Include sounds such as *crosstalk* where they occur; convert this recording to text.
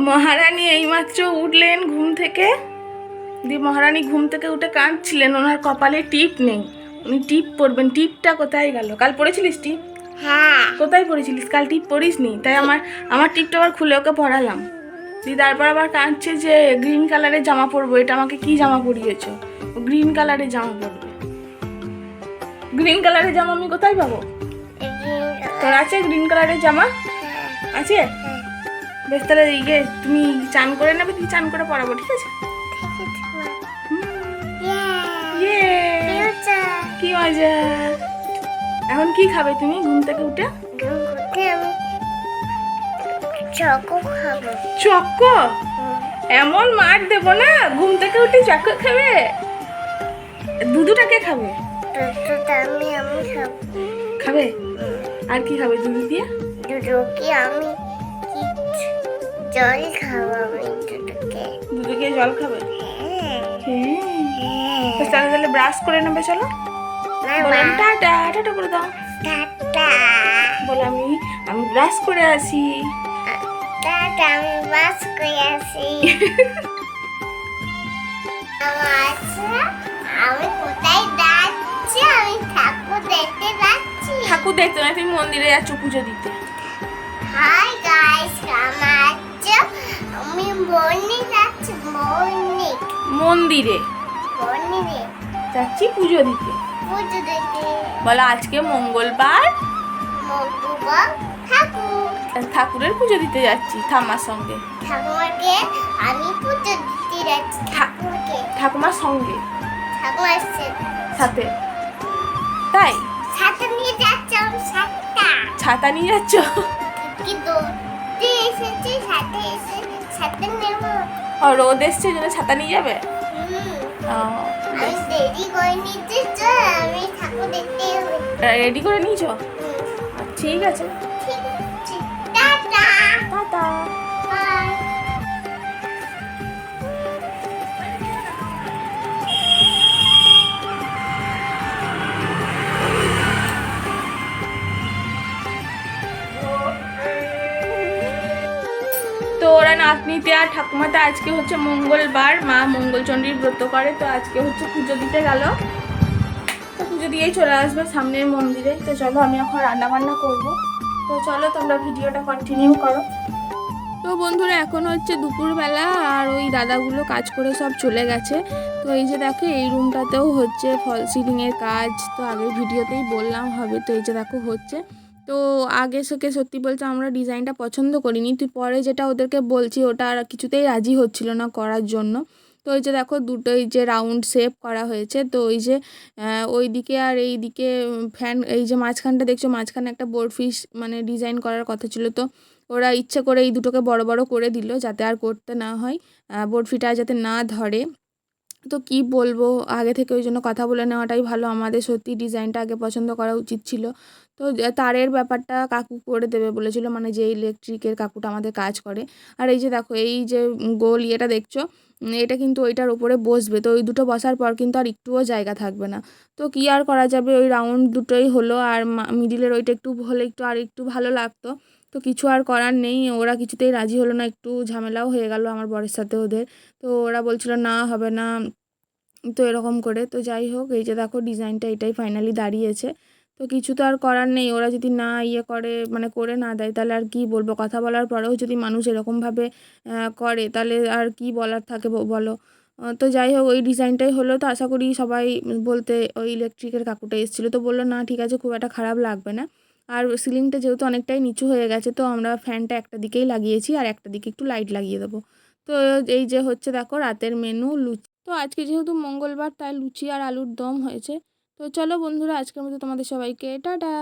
মহারানী এইমাত্র উঠলেন ঘুম থেকে। দিয়ে মহারানী ঘুম থেকে উঠে কাঁদছিলেন ওনার কপালে টিপ নেই। উনি টিপ পরবেন টিপটা কোথায় গেল? কাল পড়েছিলিস টিপ? হ্যাঁ। কোথায় পড়েছিলিস? কাল টিপ পড়িস নি তাই আমার আমার টিপটা আবার খুলে ওকে পড়ালাম। দিয়ে তারপর আবার কাঁদছে যে গ্রিন কালারের জামা পরবো এটা আমাকে কি জামা পরিয়েছো? গ্রিন কালারের জামা পরবে। গ্রিন কালারের জামা আমি কোথায় পাবো? তোর আছে গ্রিন কালারের জামা? আছে? বেশ তাহলে ইয়ে তুমি চান করে নেবে তুমি চান করে পরাবো ঠিক আছে? কি মজা? এখন কি খাবে তুমি ঘুম থেকে উঠে? চকো খাব। এমন মার দেবো না ঘুম থেকে উঠে চক্কো খাবে? দুধুটাকে খাবে? দুধটা আমি আমি খাবে? আর কি খাবে দুধ দিয়ে? দুধকে আমি জল খাব? আমি দুধকে দুধুকে জল খাবে হ্যাঁ। তাহলে তাহলে ব্রাশ করে নেবে চলো। না বললাম টাটা টাটা করে দাও। টাটা। বলে আমি আমি ব্রাশ করে আসি টাটা আমি বাস করে আসি *laughs* ঠাকুর দেখতে না তুমি মন্দিরে যাচ্ছ পুজো দিতে। হাই গাইস আমি বর্ণি যাচ্ছি মন্দিরে। বর্ণি রে যাচ্ছি পুজো দিতে। পুজো দেখতে বলো আজকে মঙ্গলবার। মগুবা ঠাকুর। ঠাকুরের পুজো দিতে যাচ্ছি ঠাম্মার সঙ্গে। ঠাকুমাকে আমি পুজো দিতে যাচ্ছি ঠাকুরকে। ঠাকুমার সঙ্গে। ঠাকুর আসছে সাথে। তাই? সাথে নিয়ে ছাতা নিয়ে যাচ্ছ? ও রোদ এসছে জন্য ছাতা নিয়ে যাবে? রেডি করে নিয়েছো? ঠিক আছে। ঠিক আছে টাটা। টাটা। তো ওরা নাতনিতে আর ঠাকুমাটা আজকে হচ্ছে মঙ্গলবার, মা মঙ্গলচণ্ডীর ব্রত করে, তো আজকে হচ্ছে পুজো দিতে গেল। তো পুজো দিয়েই চলে আসবে সামনের মন্দিরে। তো চলো আমি এখন রান্না বান্না করব। তো চলো তোমরা ভিডিওটা কন্টিনিউ করো। তো বন্ধুরা, এখন হচ্ছে দুপুরবেলা আর ওই দাদাগুলো কাজ করে সব চলে গেছে। তো এই যে দেখো, এই রুমটাতেও হচ্ছে ফল সিলিংয়ের কাজ। তো আগের ভিডিওতেই বললাম হবে, তো এই যে দেখো হচ্ছে। তো আগে থেকে সত্যি বলছে আমরা ডিজাইনটা পছন্দ করিনি। তুই পরে যেটা ওদেরকে বলছি ওটা আর কিছুতেই রাজি হচ্ছিল না করার জন্য। তো ওই যে দেখো দুটোই যে রাউন্ড শেপ করা হয়েছে। তো ওই যে ওই দিকে আর এই দিকে ফ্যান, এই যে মাঝখানটা দেখছ, মাঝখানে একটা বোর্ড ফিস মানে ডিজাইন করার কথা ছিল। তো ওরা ইচ্ছে করে এই দুটোকে বড় বড় করে দিল যাতে আর করতে না হয়। বোর্ড ফিটা যাতে না ধরে। তো কি বলব? আগে থেকে ওই জন্য কথা বলে নেওয়াটাই ভালো। আমাদের সত্যি ডিজাইনটা আগে পছন্দ করা উচিত ছিল। তো তারের ব্যাপারটা কাকু করে দেবে বলেছিল মানে যে ইলেকট্রিকের কাকুটা আমাদের কাজ করে। আর এই যে দেখো, এই যে গোল ইয়েটা দেখছ এটা কিন্তু ওইটার ওপরে বসবে। তো ওই দুটো বসার পর কিন্তু আর একটুও জায়গা থাকবে না। তো কি আর করা যাবে? ওই রাউন্ড দুটোই হলো, আর মিডিলের ওইটা একটু হলে একটু আর একটু ভালো লাগতো। তো কিছু আর করার নেই। ওরা কিছুতেই রাজি হলো না। একটু ঝামেলাও হয়ে গেল আমার বরের সাথে ওদের। তো ওরা বলছিল, না, হবে না। তো এরকম করে। তো যাই হোক, এই যে দেখো, ডিজাইনটা এটাই ফাইনালি দাঁড়িয়েছে। তো কিছু তো আর করার নেই। ওরা যদি না ইয়ে করে মানে করে না দেয়, তাহলে আর কি বলব? কথা বলার পরেও যদি মানুষ এরকমভাবে করে, তাহলে আর কি বলার থাকে বলো? তো যাই হোক, ওই ডিজাইনটাই হলো। তো আশা করি সবাই বলতে, ওই ইলেকট্রিকের কাকুটা এসেছিল। তো বলল, না, ঠিক আছে, খুব একটা খারাপ লাগবে না। আর সিলিংটা যেহেতু অনেকটাই নিচু হয়ে গেছে, তো আমরা ফ্যানটা একটা দিকেই লাগিয়েছি আর একটা দিকে একটু লাইট লাগিয়ে দেবো। তো এই যে হচ্ছে দেখো রাতের মেনু লুচি। তো আজকে যেহেতু মঙ্গলবার, তাই লুচি আর আলুর দম হয়েছে। তো চলো বন্ধুরা, আজকের মতো তোমাদের সবাইকে, টাটা!